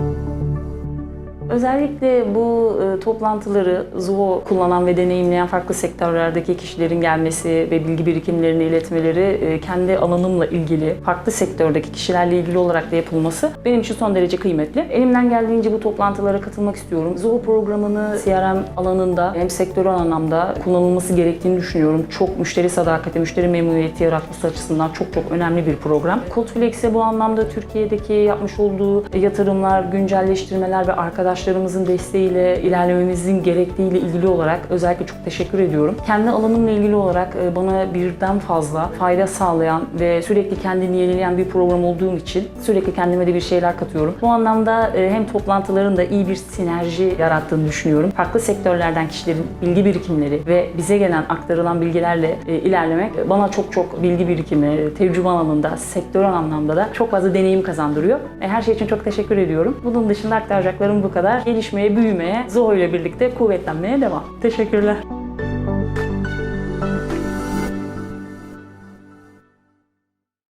you Özellikle bu e, toplantıları ZUO kullanan ve deneyimleyen farklı sektörlerdeki kişilerin gelmesi ve bilgi birikimlerini iletmeleri e, kendi alanımla ilgili, farklı sektördeki kişilerle ilgili olarak da yapılması benim için son derece kıymetli. Elimden geldiğince bu toplantılara katılmak istiyorum. ZUO programını CRM alanında hem sektörel anlamda kullanılması gerektiğini düşünüyorum. Çok müşteri sadakati, müşteri memnuniyeti yaratması açısından çok çok önemli bir program. Codeflex'e bu anlamda Türkiye'deki yapmış olduğu yatırımlar, güncelleştirmeler ve arkadaşlarımızın desteğiyle ilerlememizin gerektiğiyle ilgili olarak özellikle çok teşekkür ediyorum. Kendi alanımla ilgili olarak e, bana birden fazla fayda sağlayan ve sürekli kendini yenileyen bir program olduğum için sürekli kendime de bir şeyler katıyorum. Bu anlamda e, hem toplantıların da iyi bir sinerji yarattığını düşünüyorum. Farklı sektörlerden kişilerin bilgi birikimleri ve bize gelen aktarılan bilgilerle e, ilerlemek bana çok çok bilgi birikimi, tecrübe alanında, sektörel anlamda da çok fazla deneyim kazandırıyor. Her şey için çok teşekkür ediyorum. Bunun dışında aktaracaklarım bu kadar. Gelişmeye, büyümeye, Zoho ile birlikte kuvvetlenmeye devam. Teşekkürler.